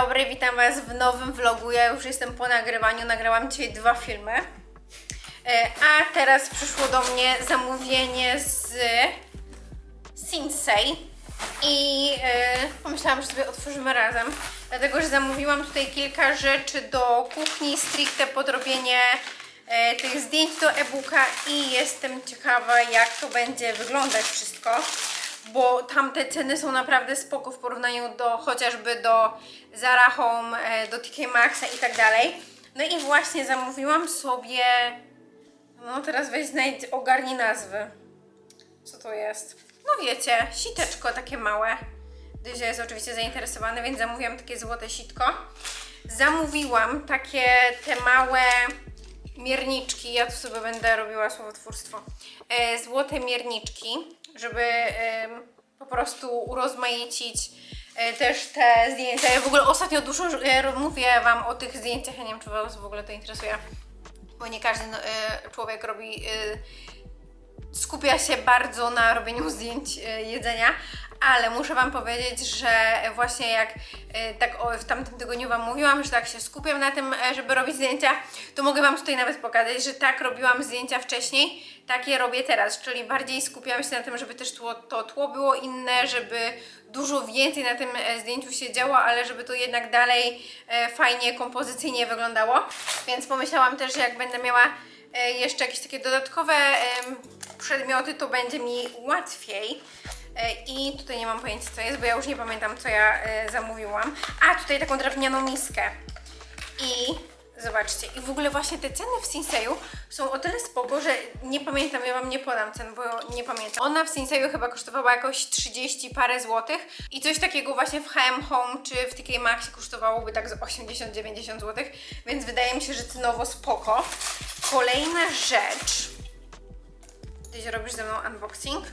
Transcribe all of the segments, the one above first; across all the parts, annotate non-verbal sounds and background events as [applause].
dobry, witam Was w nowym vlogu. Ja już jestem po nagrywaniu, nagrałam dzisiaj dwa filmy. E, A teraz przyszło do mnie zamówienie z Sinsei i e, pomyślałam, że sobie otworzymy razem, dlatego że zamówiłam tutaj kilka rzeczy do kuchni, stricte podrobienie e, tych zdjęć do e-booka i jestem ciekawa, jak to będzie wyglądać wszystko bo tamte ceny są naprawdę spoko w porównaniu do chociażby do Zara Home, e, do TK Maxa i tak dalej. No i właśnie zamówiłam sobie, no teraz weź znajdź, ogarnij nazwy. Co to jest? No wiecie, siteczko takie małe. Dyzia jest oczywiście zainteresowany, więc zamówiłam takie złote sitko. Zamówiłam takie te małe mierniczki, ja tu sobie będę robiła słowotwórstwo. E, złote mierniczki, żeby po prostu urozmaicić e, też te zdjęcia. Ja w ogóle ostatnio dużo mówię Wam o tych zdjęciach, ja nie wiem czy Was w ogóle to interesuje, bo nie każdy no, e, człowiek robi e, skupia się bardzo na robieniu zdjęć jedzenia, ale muszę Wam powiedzieć, że właśnie jak e, tak w tamtym tygodniu Wam mówiłam, że tak się skupiam na tym, e, żeby robić zdjęcia, to mogę Wam tutaj nawet pokazać, że tak robiłam zdjęcia wcześniej, tak je robię teraz, czyli bardziej skupiam się na tym, żeby też tło, to tło było inne, żeby dużo więcej na tym e, zdjęciu się działo, ale żeby to jednak dalej fajnie, kompozycyjnie wyglądało, więc pomyślałam też, że jak będę miała jeszcze jakieś takie dodatkowe przedmioty, to będzie mi łatwiej. E, I tutaj nie mam pojęcia co jest, bo ja już nie pamiętam co ja e, zamówiłam. A, tutaj taką drewnianą miskę. I zobaczcie, i w ogóle właśnie te ceny w Sinseju są o tyle spoko, że nie pamiętam, ja Wam nie podam cen, bo nie pamiętam. Ona w Sinseju chyba kosztowała jakoś 30 parę złotych i coś takiego właśnie w H&M Home czy w TK Maxie kosztowałoby tak z 80-90 złotych, więc wydaje mi się, że cenowo spoko. Kolejna rzecz. Gdzieś robisz ze mną unboxing?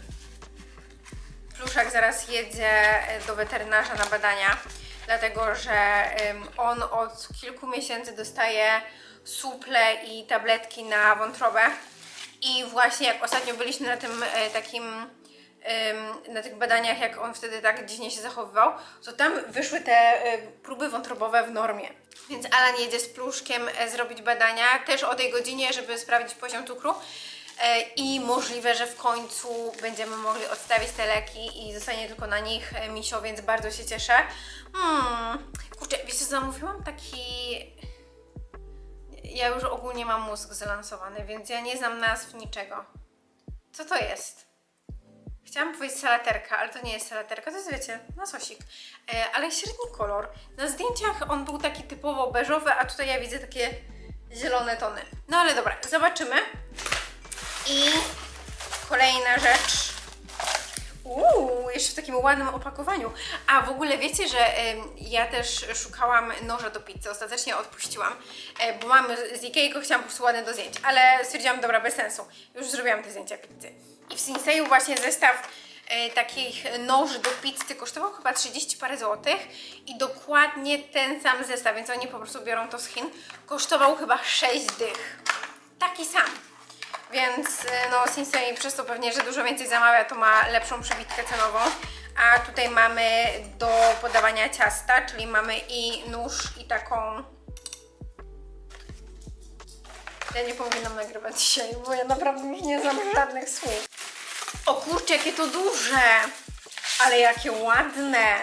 Pluszak zaraz jedzie e, do weterynarza na badania, dlatego że on od kilku miesięcy dostaje suple i tabletki na wątrobę. I właśnie jak ostatnio byliśmy na tym e, takim na tych badaniach, jak on wtedy tak dziwnie się zachowywał, to tam wyszły te e, próby wątrobowe w normie. Więc Alan jedzie z pluszkiem zrobić badania, też o tej godzinie, żeby sprawdzić poziom cukru. E, I możliwe, że w końcu będziemy mogli odstawić te leki i zostanie tylko na nich e, misio, więc bardzo się cieszę. Hmm, kurczę, wiecie co zamówiłam? Taki... Ja już ogólnie mam mózg zalansowany, więc ja nie znam nazw niczego. Co to jest? Chciałam powiedzieć salaterka, ale to nie jest salaterka, to jest wiecie, na sosik. E, ale średni kolor. Na zdjęciach on był taki typowo beżowy, a tutaj ja widzę takie zielone tony. No ale dobra, zobaczymy. I kolejna rzecz. Uuu, jeszcze w takim ładnym opakowaniu. A w ogóle wiecie, że ja też szukałam noża do pizzy. Ostatecznie odpuściłam, e, bo mam z Ikei, chciałam po prostu ładny do zdjęć. Ale stwierdziłam, dobra, bez sensu. Już zrobiłam te zdjęcia pizzy. I w Sinseju właśnie zestaw e, takich noży do pizzy kosztował chyba 30 parę złotych i dokładnie ten sam zestaw, więc oni po prostu biorą to z Chin, kosztował chyba 6 dych. Taki sam. Więc y, no Sinsei przez to pewnie, że dużo więcej zamawia, to ma lepszą przebitkę cenową. A tutaj mamy do podawania ciasta, czyli mamy i nóż i taką... Ja nie powinnam nagrywać dzisiaj, bo ja naprawdę już nie znam żadnych słów. O kurczę, jakie to duże! Ale jakie ładne!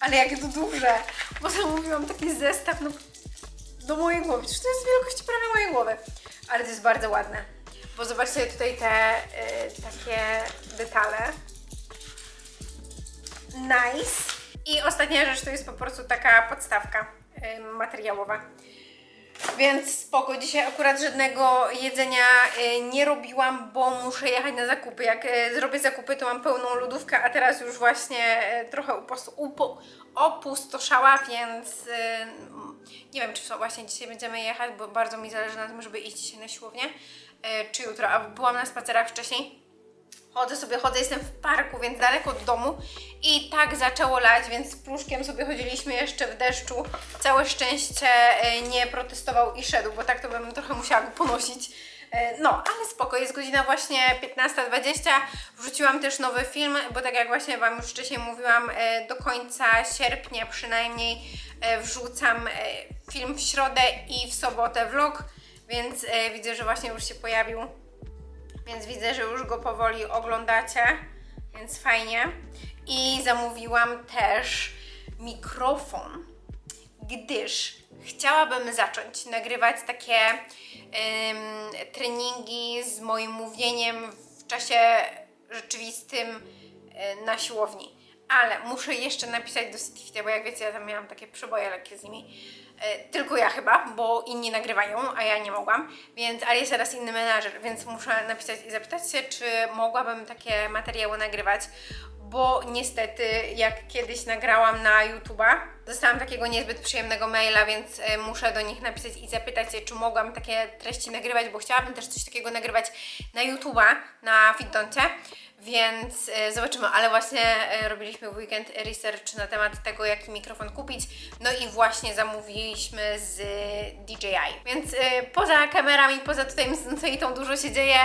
Ale jakie to duże! Bo zamówiłam taki zestaw, no do mojej głowy. To jest wielkości prawie mojej głowy. Ale to jest bardzo ładne. Bo zobaczcie tutaj te y, takie detale. Nice. I ostatnia rzecz to jest po prostu taka podstawka y, materiałowa. Więc spoko, dzisiaj akurat żadnego jedzenia y, nie robiłam, bo muszę jechać na zakupy. Jak y, zrobię zakupy, to mam pełną lodówkę, a teraz już właśnie y, trochę opustoszała, więc nie wiem, czy właśnie dzisiaj będziemy jechać, bo bardzo mi zależy na tym, żeby iść dzisiaj na siłownię, czy jutro. A byłam na spacerach wcześniej. Chodzę sobie, chodzę, jestem w parku, więc daleko od domu i tak zaczęło lać, więc z pluszkiem sobie chodziliśmy jeszcze w deszczu. Całe szczęście e, nie protestował i szedł, bo tak to bym trochę musiała go ponosić. E, No, ale spoko, jest godzina właśnie 15.20. Wrzuciłam też nowy film, bo tak jak właśnie Wam już wcześniej mówiłam, e, do końca sierpnia przynajmniej e, wrzucam e, film w środę i w sobotę vlog, więc e, widzę, że właśnie już się pojawił. Więc widzę, że już go powoli oglądacie, więc fajnie. I zamówiłam też mikrofon, gdyż chciałabym zacząć nagrywać takie treningi z moim mówieniem w czasie rzeczywistym e, na siłowni. Ale muszę jeszcze napisać do CityFit, bo jak wiecie, ja tam miałam takie przeboje lekkie z nimi. E, Tylko ja chyba, bo inni nagrywają, a ja nie mogłam, więc, ale jest teraz inny menadżer, więc muszę napisać i zapytać się, czy mogłabym takie materiały nagrywać, bo niestety jak kiedyś nagrałam na YouTube'a, dostałam takiego niezbyt przyjemnego maila, więc e, muszę do nich napisać i zapytać się, czy mogłam takie treści nagrywać, bo chciałabym też coś takiego nagrywać na YouTube'a, na Fittoncie, więc e, zobaczymy, ale właśnie e, robiliśmy w weekend research na temat tego, jaki mikrofon kupić, no i właśnie zamówiliśmy z DJI. Więc poza kamerami, poza tutaj z tą dużo się dzieje,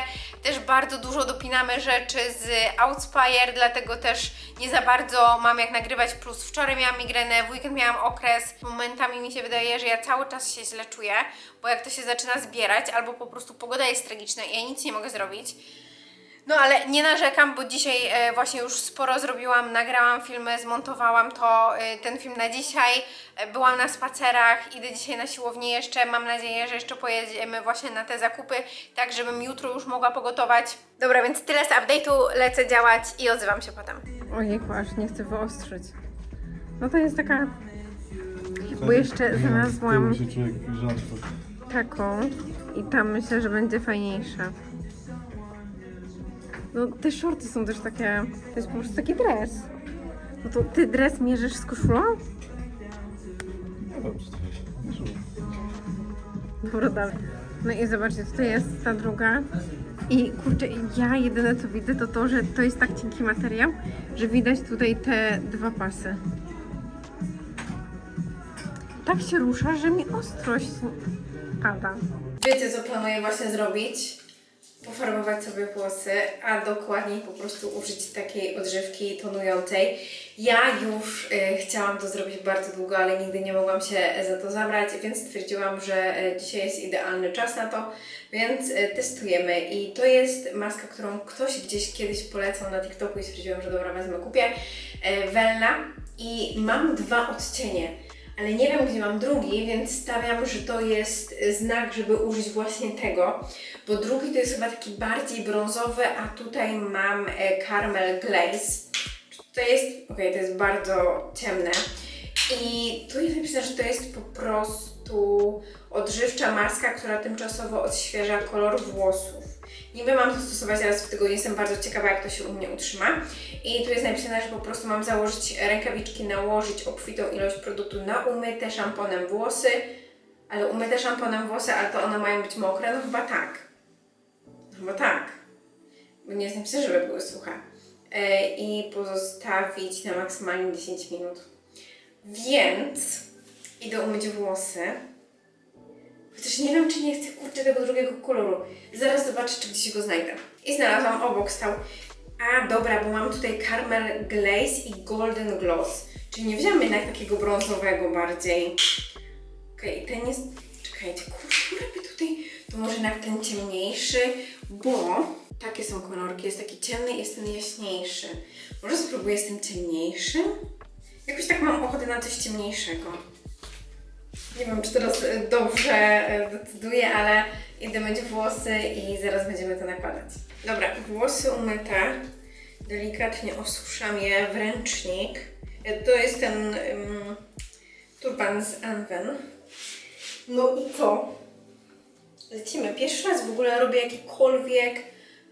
też bardzo dużo dopinamy rzeczy z Outspire, dlatego też nie za bardzo mam jak nagrywać, plus wczoraj miałam migrenę, w weekend miałam okres, momentami mi się wydaje, że ja cały czas się źle czuję, bo jak to się zaczyna zbierać, albo po prostu pogoda jest tragiczna i ja nic nie mogę zrobić, no ale nie narzekam, bo dzisiaj e, właśnie już sporo zrobiłam, nagrałam filmy, zmontowałam to, e, ten film na dzisiaj. E, byłam na spacerach, idę dzisiaj na siłownię jeszcze. Mam nadzieję, że jeszcze pojedziemy właśnie na te zakupy, tak żebym jutro już mogła pogotować. Dobra, więc tyle z update'u, lecę działać i odzywam się potem. Ojejku, aż nie chcę wyostrzyć. No to jest taka Bo jeszcze znalazłam- taką i tam myślę, że będzie fajniejsza. No te shorty są też takie, to jest po prostu taki dres. No to ty dres mierzysz z koszulą? No dobrze, to jest. Dobra, dalej. No i zobaczcie, tutaj jest ta druga. I kurczę, ja jedyne co widzę to to, że to jest tak cienki materiał, że widać tutaj te dwa pasy. Tak się rusza, że mi ostrość pada. Wiecie co planuję właśnie zrobić? Pofarbować sobie włosy, a dokładniej po prostu użyć takiej odżywki tonującej. Ja już y, chciałam to zrobić bardzo długo, ale nigdy nie mogłam się za to zabrać, więc stwierdziłam, że y, dzisiaj jest idealny czas na to, więc y, testujemy. I to jest maska, którą ktoś gdzieś kiedyś polecał na TikToku i stwierdziłam, że dobra, wezmę, kupię. Y, Wella i mam dwa odcienie ale nie wiem, gdzie mam drugi, więc stawiam, że to jest znak, żeby użyć właśnie tego, bo drugi to jest chyba taki bardziej brązowy, a tutaj mam e, caramel glaze. To jest, okej, to jest bardzo ciemne i tu jest napisane, że to jest po prostu odżywcza maska, która tymczasowo odświeża kolor włosów. Niby mam to stosować raz w tygodniu, jestem bardzo ciekawa, jak to się u mnie utrzyma. I tu jest napisane, że po prostu mam założyć rękawiczki, nałożyć obfitą ilość produktu na umyte szamponem włosy, ale umyte szamponem włosy, ale to one mają być mokre? No chyba tak. No Chyba tak. Bo nie jest napisane, żeby były suche. E, I pozostawić na maksymalnie 10 minut. Więc idę umyć włosy. Chociaż nie wiem, czy nie chcę kurczę tego drugiego koloru. Zaraz zobaczę, czy gdzieś go znajdę. I znalazłam, obok stał. A, dobra, bo mam tutaj Caramel Glaze i Golden Gloss. Czyli nie wziąłem jednak takiego brązowego bardziej. Okej, ten jest... Czekajcie, kurczę, robię tutaj... To może jednak ten ciemniejszy, bo takie są kolorki. Jest taki ciemny i jest ten jaśniejszy. Może spróbuję z tym ciemniejszym? Jakoś tak mam ochotę na coś ciemniejszego. Nie wiem, czy teraz e, dobrze e, decyduję, ale idę myć włosy i zaraz będziemy to nakładać. Dobra, włosy umyte. Delikatnie osuszam je w ręcznik. E, To jest ten um, turban z Anwen. No i co? Lecimy. Pierwszy raz w ogóle robię jakiekolwiek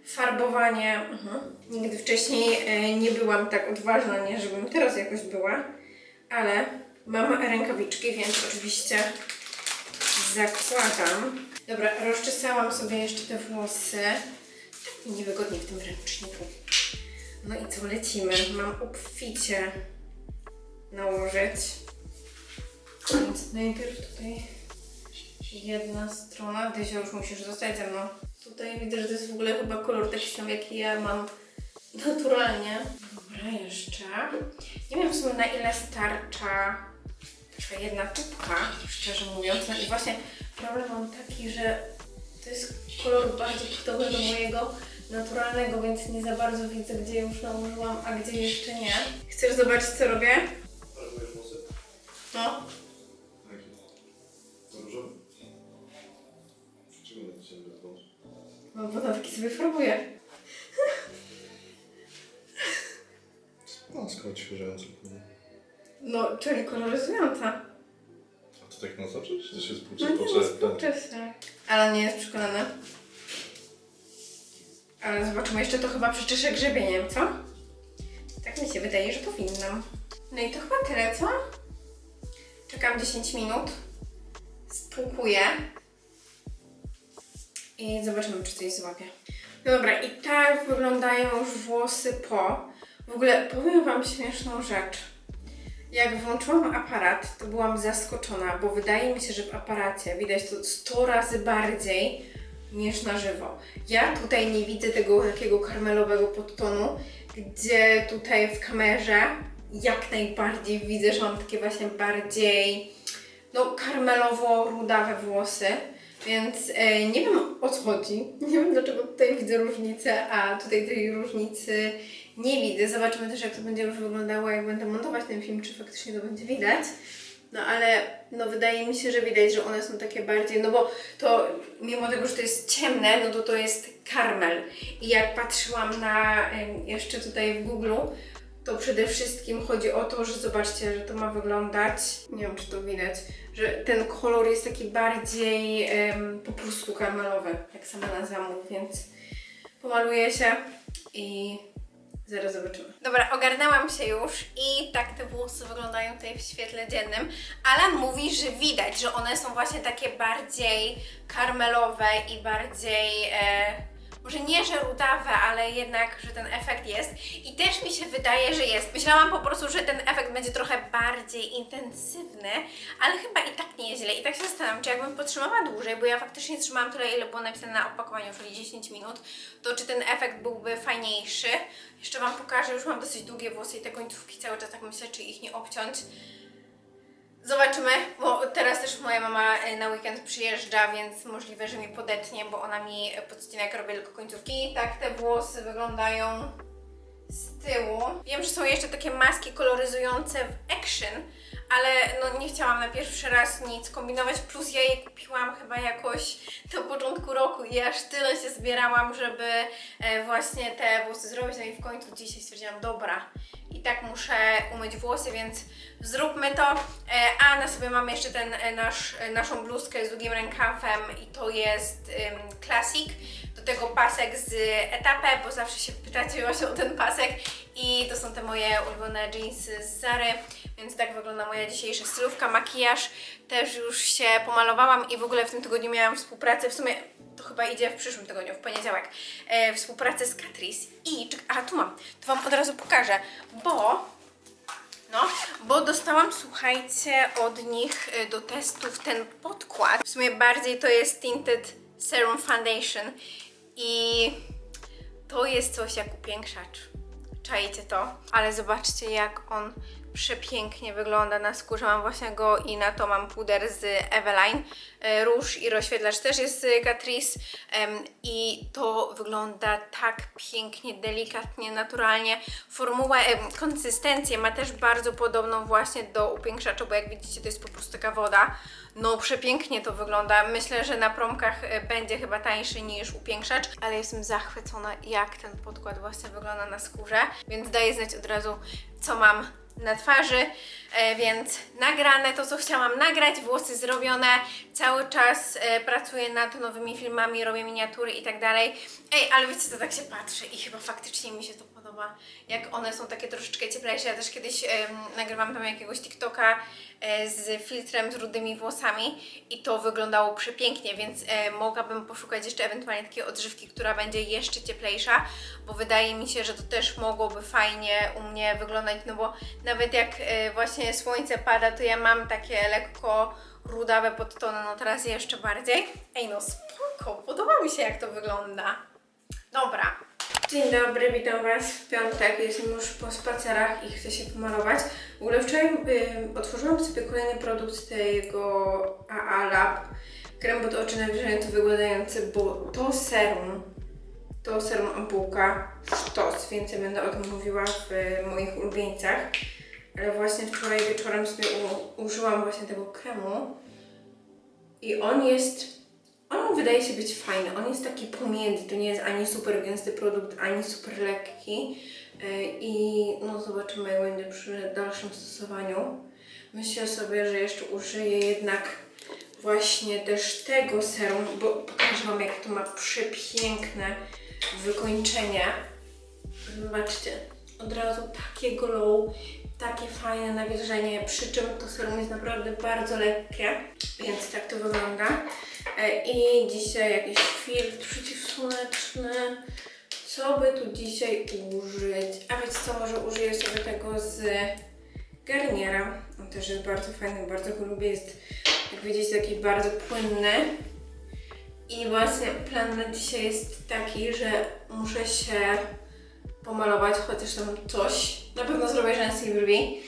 farbowanie. Mhm. Nigdy wcześniej nie byłam tak odważna, nie żebym teraz jakoś była, ale mam rękawiczki, więc oczywiście zakładam. Dobra, rozczesałam sobie jeszcze te włosy. Tak mi niewygodnie w tym ręczniku. No i co, lecimy. Mam obficie nałożyć. Więc najpierw tutaj jedna strona. Dysio, już musisz zostać ze mną. Tutaj widzę, że to jest w ogóle chyba kolor taki sam, jaki ja mam naturalnie. Dobra, jeszcze. Nie wiem w sumie na ile starcza taka jedna tubka, szczerze mówiąc. No i właśnie problem mam taki, że to jest kolor bardzo podobny do mojego naturalnego, więc nie za bardzo widzę, gdzie już nałożyłam, a gdzie jeszcze nie. Chcesz zobaczyć, co robię? No. Jaki? Różowy? Czego na dzisiaj? No bo taki sobie farbuję. Maska odświeżająca. No, czyli koloryzująca. A to tak na zawsze? Czy to się No spłucze? nie, no Poczę- współczesne. Ale nie jest przekonany. Ale zobaczymy, jeszcze to chyba przeczeszę grzebieniem, co? Tak mi się wydaje, że powinnam. No i to chyba tyle, co? Czekam 10 minut. Spłukuję. I zobaczymy, czy coś złapie. No dobra, i tak wyglądają już włosy po. W ogóle powiem Wam śmieszną rzecz. Jak włączyłam aparat, to byłam zaskoczona, bo wydaje mi się, że w aparacie widać to 100 razy bardziej niż na żywo. Ja tutaj nie widzę tego takiego karmelowego podtonu, gdzie tutaj w kamerze jak najbardziej widzę, że mam takie właśnie bardziej no karmelowo-rudawe włosy. Więc e, nie wiem o co chodzi. [laughs] Nie wiem dlaczego tutaj widzę różnicę, a tutaj tej różnicy nie widzę. Zobaczymy też jak to będzie już wyglądało, jak będę montować ten film, czy faktycznie to będzie widać. No ale no wydaje mi się, że widać, że one są takie bardziej, no bo to mimo tego, że to jest ciemne, no to to jest karmel. I jak patrzyłam na jeszcze tutaj w Google, to przede wszystkim chodzi o to, że zobaczcie, że to ma wyglądać, nie wiem czy to widać, że ten kolor jest taki bardziej em, po prostu karmelowy, jak sama nazwa mówi, więc pomaluję się i zaraz zobaczymy. Dobra, ogarnęłam się już i tak te włosy wyglądają tutaj w świetle dziennym. Alan mówi, że widać, że one są właśnie takie bardziej karmelowe i bardziej... E, może nie, że rudawe, ale jednak, że ten efekt jest. I też mi się wydaje, że jest. Myślałam po prostu, że ten efekt będzie trochę bardziej intensywny, ale chyba i tak nie jest źle. I tak się zastanawiam, czy jakbym potrzymała dłużej, bo ja faktycznie trzymałam tyle, ile było napisane na opakowaniu, czyli 10 minut, to czy ten efekt byłby fajniejszy. Jeszcze Wam pokażę, już mam dosyć długie włosy i te końcówki cały czas tak myślę, czy ich nie obciąć. Zobaczymy, bo teraz też moja mama e, na weekend przyjeżdża, więc możliwe, że mi podetnie, bo ona mi podcina jak robię tylko końcówki. Tak te włosy wyglądają z tyłu. Wiem, że są jeszcze takie maski koloryzujące w Action, ale no nie chciałam na pierwszy raz nic kombinować, plus ja je kupiłam chyba jakoś na początku roku i aż tyle się zbierałam, żeby e, właśnie te włosy zrobić, no i w końcu dzisiaj stwierdziłam, dobra, i tak muszę umyć włosy, więc zróbmy to. E, a na sobie mam jeszcze ten e, nasz, naszą bluzkę z długim rękawem i to jest Classic. Do tego pasek z etapę, bo zawsze się pytacie właśnie o ten pasek i to są te moje ulubione jeansy z Zary, więc tak wygląda moja dzisiejsza stylówka. Makijaż też już się pomalowałam i w ogóle w tym tygodniu miałam współpracę, w sumie to chyba idzie w przyszłym tygodniu, w poniedziałek, e, współpracę z Catrice i, a tu mam, to Wam od razu pokażę, bo no, bo dostałam, słuchajcie, od nich y, do testów ten podkład. W sumie bardziej to jest Tinted Serum Foundation i to jest coś jak upiększacz. Czajcie to, ale zobaczcie jak on przepięknie wygląda na skórze. Mam właśnie go i na to mam puder z Eveline. E, Róż i rozświetlacz też jest z Catrice i to wygląda tak pięknie, delikatnie, naturalnie. Formuła, konsystencję ma też bardzo podobną właśnie do upiększacza, bo jak widzicie to jest po prostu taka woda. No przepięknie to wygląda. Myślę, że na promkach e, będzie chyba tańszy niż upiększacz, ale jestem zachwycona jak ten podkład właśnie wygląda na skórze, więc daję znać od razu co mam na twarzy, e, więc nagrane to, co chciałam nagrać, włosy zrobione, cały czas e, pracuję nad nowymi filmami, robię miniatury i tak dalej. Ej, ale wiecie co, tak się patrzy i chyba faktycznie mi się to podoba. Jak one są takie troszeczkę cieplejsze. Ja też kiedyś em, nagrywam tam jakiegoś TikToka e, z filtrem z rudymi włosami i to wyglądało przepięknie, więc mogłabym poszukać jeszcze ewentualnie takiej odżywki, która będzie jeszcze cieplejsza, bo wydaje mi się, że to też mogłoby fajnie u mnie wyglądać, no bo nawet jak e, właśnie słońce pada, to ja mam takie lekko rudawe podtony, no teraz jeszcze bardziej. Ej no spoko, podoba mi się jak to wygląda. Dobra. Dzień dobry, witam Was w piątek. Jestem już po spacerach i chcę się pomalować. W ogóle wczoraj y, otworzyłam sobie kolejny produkt tego AA Lab. Krem pod oczy nawilżający, wygładający, bo to serum, to serum ampułka, sztos, więcej będę o tym mówiła w moich ulubieńcach. Ale właśnie wczoraj wieczorem sobie użyłam właśnie tego kremu i on jest on wydaje się być fajny. On jest taki pomiędzy. To nie jest ani super gęsty produkt, ani super lekki. Yy, I no zobaczymy, jak będzie przy dalszym stosowaniu. Myślę sobie, że jeszcze użyję jednak właśnie też tego serum, bo pokażę Wam, jak to ma przepiękne wykończenie. Zobaczcie, od razu takie glow, takie fajne nawilżenie, przy czym to serum jest naprawdę bardzo lekkie, więc tak to wygląda. E, I dzisiaj jakiś filtr przeciwsłoneczny. Co by tu dzisiaj użyć? A wiecie co, może użyję sobie tego z Garniera. On też jest bardzo fajny, bardzo go lubię. Jest, jak widzicie, taki bardzo płynny. I właśnie plan na dzisiaj jest taki, że muszę się pomalować, chociaż tam coś. Na pewno zrobię rzęsy i brwi.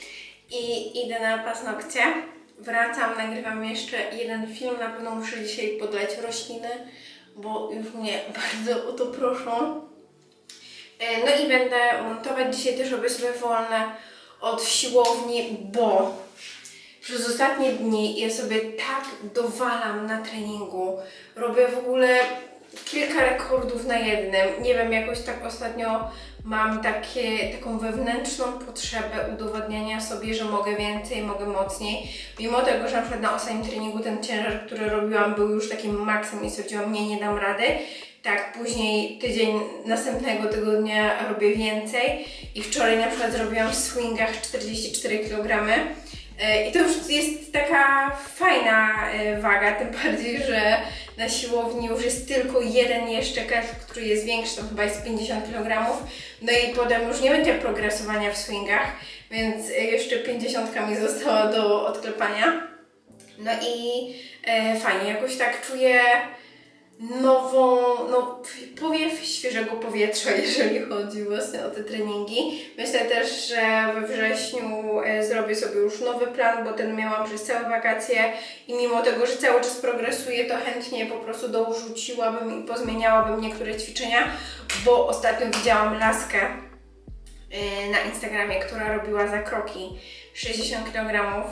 I idę na paznokcie. Wracam, nagrywam jeszcze jeden film. Na pewno muszę dzisiaj podleć rośliny, bo już mnie [laughs] bardzo o to proszą. E, No i będę montować. Dzisiaj też robię sobie wolne od siłowni, bo przez ostatnie dni ja sobie tak dowalam na treningu. Robię w ogóle kilka rekordów na jednym. Nie wiem, jakoś tak ostatnio mam takie, taką wewnętrzną potrzebę udowodniania sobie, że mogę więcej, mogę mocniej. Mimo tego, że na przykład na ostatnim treningu ten ciężar, który robiłam, był już takim maksem i stwierdziłam, nie, nie dam rady. Tak, później tydzień następnego tygodnia robię więcej i wczoraj na przykład zrobiłam w swingach 44 kg. E, I to już jest taka fajna e, waga, tym [laughs] bardziej, że na siłowni już jest tylko jeden jeszcze kat, który jest większy, to chyba jest 50 kg. No i potem już nie będzie progresowania w swingach, więc e, jeszcze 50 mi została do odklepania. No i fajnie, jakoś tak czuję nową, no, powiew świeżego powietrza, [laughs] jeżeli chodzi właśnie o te treningi. Myślę też, że we wrześniu e, zrobię sobie już nowy plan, bo ten miałam przez całe wakacje i mimo tego, że cały czas progresuję, to chętnie po prostu dorzuciłabym i pozmieniałabym niektóre ćwiczenia, bo ostatnio widziałam laskę e, na Instagramie, która robiła zakroki 60 kg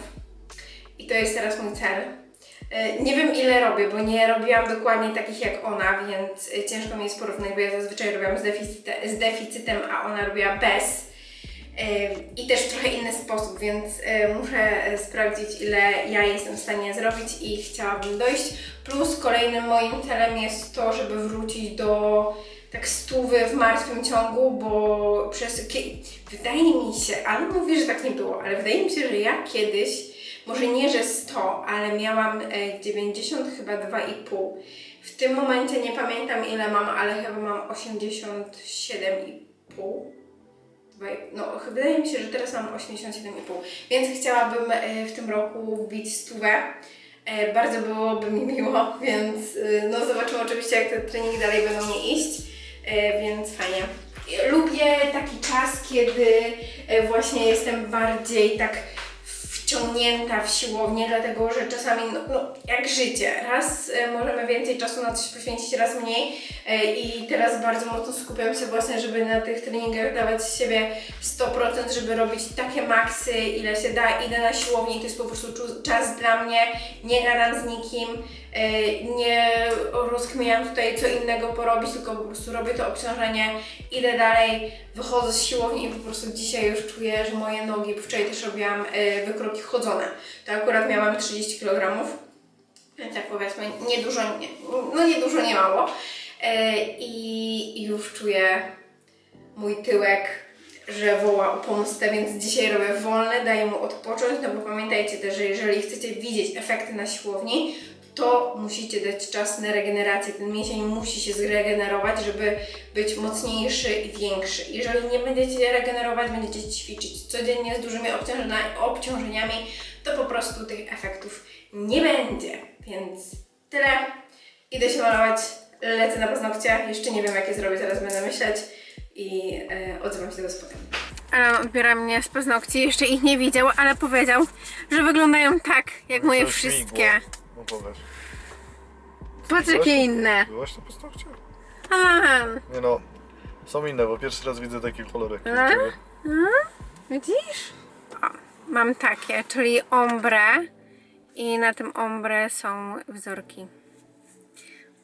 i to jest teraz mój cel. E, Nie wiem ile robię, bo nie robiłam dokładnie takich jak ona, więc e, ciężko mi jest porównać, bo ja zazwyczaj robiłam z, deficyte, z deficytem, a ona robiła bez. E, I też w trochę inny sposób, więc muszę sprawdzić ile ja jestem w stanie zrobić i chciałabym dojść. Plus kolejnym moim celem jest to, żeby wrócić do tak stówy w martwym ciągu, bo przez... Wydaje mi się, ale mówię, że tak nie było, ale wydaje mi się, że ja kiedyś może nie, że 100, ale miałam e, 90 chyba 2,5. W tym momencie nie pamiętam ile mam, ale chyba mam 87,5. Dwa i- No, wydaje mi się, że teraz mam 87,5. Więc chciałabym e, w tym roku wbić stówę. E, Bardzo byłoby mi miło, więc e, no zobaczymy oczywiście jak te treningi dalej będą mi iść, E, więc fajnie. Lubię taki czas, kiedy e, właśnie jestem bardziej tak wciągnięta w siłownię, dlatego że czasami, no, no jak życie, raz e, możemy więcej czasu na coś poświęcić, raz mniej e, i teraz bardzo mocno skupiam się właśnie, żeby na tych treningach dawać z siebie 100%, żeby robić takie maksy, ile się da, idę na siłownię to jest po prostu czas dla mnie, nie gadam z nikim, nie rozkminiam tutaj co innego porobić, tylko po prostu robię to obciążenie, idę dalej, wychodzę z siłowni i po prostu dzisiaj już czuję, że moje nogi, wczoraj też robiłam e, wykroki chodzone, to akurat miałam 30 kg, więc tak powiedzmy, nie dużo, nie, no nie dużo, nie mało. E, i już czuję mój tyłek że woła o pomstę, więc dzisiaj robię wolne, daję mu odpocząć, no bo pamiętajcie też, że jeżeli chcecie widzieć efekty na siłowni, to musicie dać czas na regenerację. Ten mięsień musi się zregenerować, żeby być mocniejszy i większy. Jeżeli nie będziecie regenerować, będziecie ćwiczyć codziennie z dużymi obciążenia- obciążeniami, to po prostu tych efektów nie będzie. Więc tyle. Idę się malować, lecę na paznokcie. Jeszcze nie wiem, jakie zrobię, teraz będę myśleć i e, odzywam się do potem. Alan odbiera mnie z paznokci, jeszcze ich nie widział, ale powiedział, że wyglądają tak, jak moje wszystkie. No powiesz. Patrz jakie inne. Byłaś na paznokcie? Alan, Nie no, są inne, bo pierwszy raz widzę takie kolory. jak A? ciebie. widzisz? O, mam takie, czyli ombre i na tym ombre są wzorki.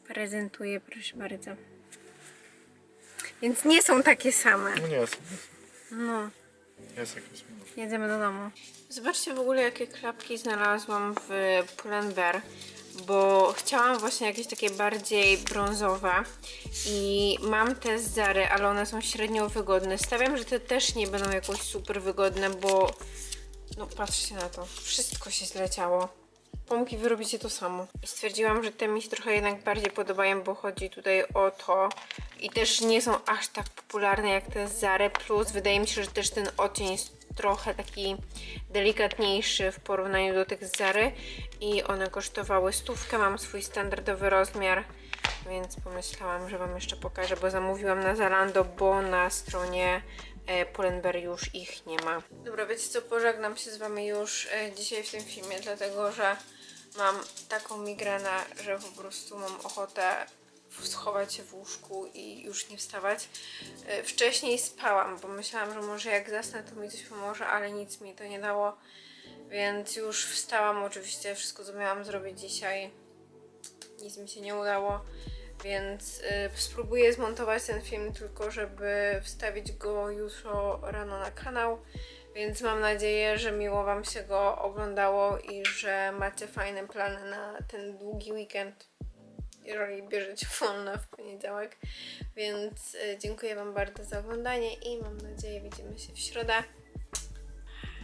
Prezentuję, proszę bardzo. Więc nie są takie same. No nie jest. No. Jest jakieś. Jedziemy do domu. Zobaczcie w ogóle jakie klapki znalazłam w Pull&Bear, bo chciałam właśnie jakieś takie bardziej brązowe i mam te z Zary, ale one są średnio wygodne. Stawiam, że te też nie będą jakoś super wygodne, bo no patrzcie na to, wszystko się zleciało. Pomki wy robicie to samo. I stwierdziłam, że te mi się trochę jednak bardziej podobają, bo chodzi tutaj o to. I też nie są aż tak popularne jak te z Zary. Plus wydaje mi się, że też ten odcień jest trochę taki delikatniejszy w porównaniu do tych z Zary. I one kosztowały stówkę. Mam swój standardowy rozmiar. Więc pomyślałam, że Wam jeszcze pokażę, bo zamówiłam na Zalando, bo na stronie e, Pull&Bear już ich nie ma. Dobra, wiecie co, pożegnam się z Wami już e, dzisiaj w tym filmie, dlatego że mam taką migrenę, że po prostu mam ochotę schować się w łóżku i już nie wstawać. E, Wcześniej spałam, bo myślałam, że może jak zasnę, to mi coś pomoże, ale nic mi to nie dało. Więc już wstałam, oczywiście wszystko co miałam zrobić dzisiaj nic mi się nie udało, więc y, spróbuję zmontować ten film tylko, żeby wstawić go jutro rano na kanał. Więc mam nadzieję, że miło Wam się go oglądało i że macie fajne plany na ten długi weekend, jeżeli bierzecie wolne w poniedziałek. Więc y, dziękuję Wam bardzo za oglądanie i mam nadzieję widzimy się w środę.